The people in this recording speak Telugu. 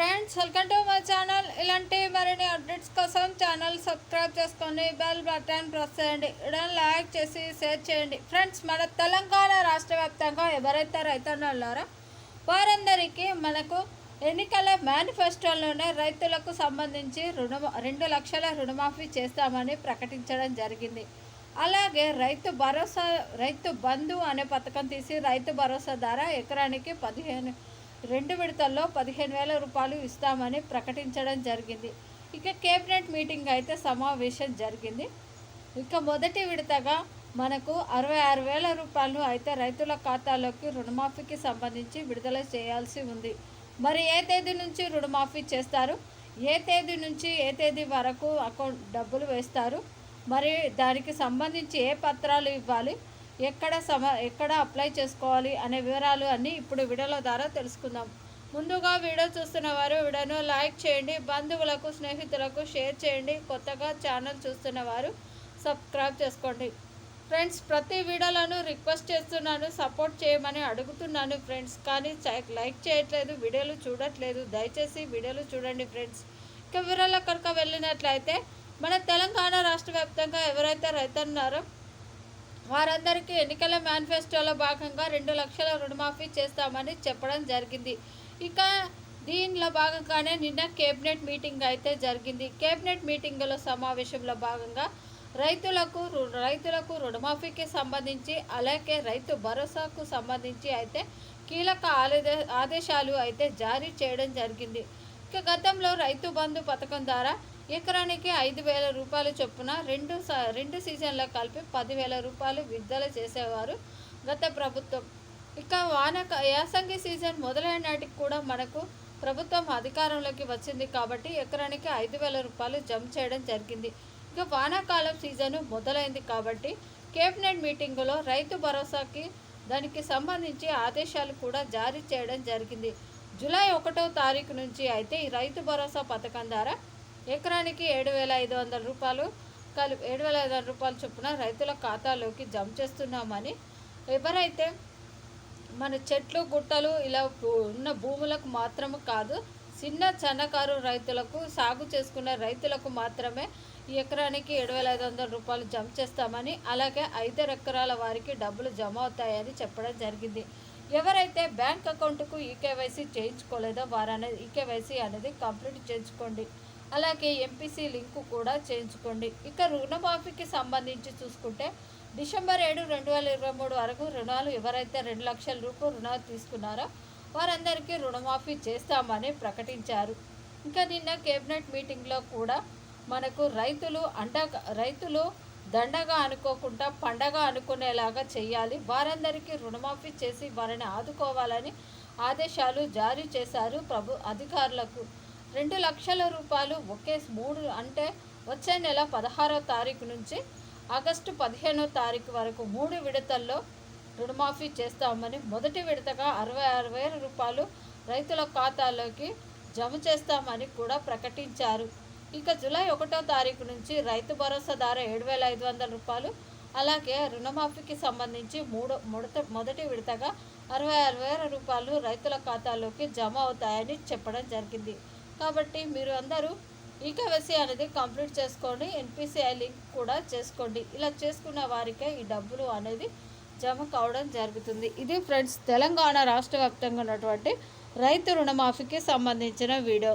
Friends welcome to my channel. ఇలాంటి మరిన్ని అప్డేట్స్ కోసం ఛానల్ సబ్స్క్రైబ్ చేసుకొని బెల్ బటన్ ప్రెస్ చేయండి. ఇడని లైక్ చేసి షేర్ చేయండి. ఫ్రెండ్స్ మన తెలంగాణ రాష్ట్ర వ్యాప్తంగా ఎవరైతే రైతన్నారో వారందరికీ మనకు ఎన్నికల మేనిఫెస్టోలోనే రైతులకు సంబంధించి రుణ రెండు లక్షల రుణమాఫీ చేస్తామని ప్రకటించడం జరిగింది. అలాగే రైతు భరోసా రైతు బంధు అనే పథకం తీసి రైతు భరోసా ద్వారా ఎకరానికి పదిహేను రెండు విడతల్లో పదిహేను వేల రూపాయలు ఇస్తామని ప్రకటించడం జరిగింది. ఇక కేబినెట్ మీటింగ్ అయితే సమావేశం జరిగింది. ఇక మొదటి విడతగా మనకు అరవై ఆరు వేల రూపాయలు అయితే రైతుల ఖాతాలోకి రుణమాఫీకి సంబంధించి విడుదల చేయాల్సి ఉంది. మరి ఏ తేదీ నుంచి రుణమాఫీ చేస్తారు? ఏ తేదీ నుంచి ఏ తేదీ వరకు అకౌంట్ డబ్బులు వేస్తారు? మరి దానికి సంబంధించి ఏ పత్రాలు ఇవ్వాలి? ఎక్కడ సమ ఎక్కడ అప్లై చేసుకోవాలి అనే వివరాలు అన్నీ ఇప్పుడు వీడియోల ద్వారా తెలుసుకుందాం. ముందుగా వీడియో చూస్తున్న వారు వీడియోను లైక్ చేయండి బంధువులకు స్నేహితులకు షేర్ చేయండి కొత్తగా ఛానల్ చూస్తున్న వారు సబ్స్క్రైబ్ చేసుకోండి. ఫ్రెండ్స్ ప్రతి వీడియోలను రిక్వెస్ట్ చేస్తున్నాను సపోర్ట్ చేయమని అడుగుతున్నాను ఫ్రెండ్స్ కానీ లైక్ చేయట్లేదు వీడియోలు చూడట్లేదు దయచేసి వీడియోలు చూడండి ఫ్రెండ్స్. ఇక వివరాల కనుక వెళ్ళినట్లయితే మన తెలంగాణ రాష్ట్ర వ్యాప్తంగా ఎవరైతే రైతున్నారో వారందరికీ ఎన్నికల మేనిఫెస్టోలో భాగంగా రెండు లక్షల రుణమాఫీ చేస్తామని చెప్పడం జరిగింది. ఇక దీనిలో భాగంగానే నిన్న కేబినెట్ మీటింగ్ అయితే జరిగింది. కేబినెట్ మీటింగ్లో సమావేశంలో భాగంగా రైతులకు రు- రైతులకు రుణమాఫీకి సంబంధించి అలాగే రైతు భరోసాకు సంబంధించి అయితే కీలక ఆదేశాలు అయితే జారీ చేయడం జరిగింది. ఇక గతంలో రైతు బంధు పథకం ద్వారా ఎకరానికి ఐదు వేల రూపాయలు చొప్పున రెండు స- రెండు సీజన్లో కలిపి పదివేల రూపాయలు విడుదల చేసేవారు గత ప్రభుత్వం. ఇక వాన యాసంగి సీజన్ మొదలైన నాటికి కూడా మనకు ప్రభుత్వం అధికారంలోకి వచ్చింది కాబట్టి ఎకరానికి ఐదు వేల రూపాయలు జమ చేయడం జరిగింది. ఇక వానాకాలం సీజన్ మొదలైంది కాబట్టి కేబినెట్ మీటింగులో రైతు భరోసాకి దానికి సంబంధించి ఆదేశాలు కూడా జారీ చేయడం జరిగింది. జూలై ఒకటో తారీఖు నుంచి అయితే ఈ రైతు భరోసా పథకం ద్వారా ఎకరానికి ఏడు వేల ఐదు వందల రూపాయలు కలి ఏడు వేల ఐదు వందల రూపాయలు చొప్పున రైతుల ఖాతాలోకి జమ చేస్తున్నామని. ఎవరైతే మన చెట్లు గుట్టలు ఇలా ఉన్న భూములకు మాత్రము కాదు చిన్న చిన్నకారు రైతులకు సాగు చేసుకునే రైతులకు మాత్రమే ఈ ఎకరానికి ఏడు వేల ఐదు వందల రూపాయలు జమ చేస్తామని అలాగే ఐదు ఎకరాల వారికి డబ్బులు జమ అవుతాయని చెప్పడం జరిగింది. ఎవరైతే బ్యాంక్ అకౌంట్కు ఈకేవైసీ చేయించుకోలేదో వారనేది ఈకేవైసీ అనేది కంప్లీట్ చేయించుకోండి. అలాగే ఎంపీసీ లింకు కూడా చేయించుకోండి. ఇక రుణమాఫీకి సంబంధించి చూసుకుంటే డిసెంబర్ ఏడు రెండు వేల ఇరవై మూడు వరకు రుణాలు ఎవరైతే రెండు లక్షల రూపాయలు రుణాలు తీసుకున్నారో వారందరికీ రుణమాఫీ చేస్తామని ప్రకటించారు. ఇంకా నిన్న కేబినెట్ మీటింగ్లో కూడా మనకు రైతులు అండ రైతులు దండగా అనుకోకుండా పండగ అనుకునేలాగా చేయాలి. వారందరికీ రుణమాఫీ చేసి వారిని ఆదుకోవాలని ఆదేశాలు జారీ చేశారు ప్రభు అధికారులకు. రెండు లక్షల రూపాయలు ఒకే మూడు అంటే వచ్చే నెల పదహారో తారీఖు నుంచి ఆగస్టు పదిహేనో తారీఖు వరకు మూడు విడతల్లో రుణమాఫీ చేస్తామని మొదటి విడతగా అరవై ఆరు వేల రూపాయలు రైతుల ఖాతాలోకి జమ చేస్తామని కూడా ప్రకటించారు. ఇక జూలై ఒకటో తారీఖు నుంచి రైతు భరోసా ధర ఏడు వేల ఐదు వందల రూపాయలు అలాగే రుణమాఫీకి సంబంధించి మూడో మొదట మొదటి విడతగా అరవై ఆరు వేల రూపాయలు రైతుల ఖాతాలోకి జమ అవుతాయని చెప్పడం జరిగింది. కాబట్టి మీరు అందరూ ఈకేవైసీ అనేది కంప్లీట్ చేసుకోండి ఎన్పిసిఐ లింక్ కూడా చేసుకోండి. ఇలా చేసుకున్న వారికే ఈ డబ్బులు అనేది జమ కావడం జరుగుతుంది. ఇది ఫ్రెండ్స్ తెలంగాణ రాష్ట్ర వ్యాప్తంగా ఉన్నటువంటి రైతు రుణమాఫీకి సంబంధించిన వీడియో.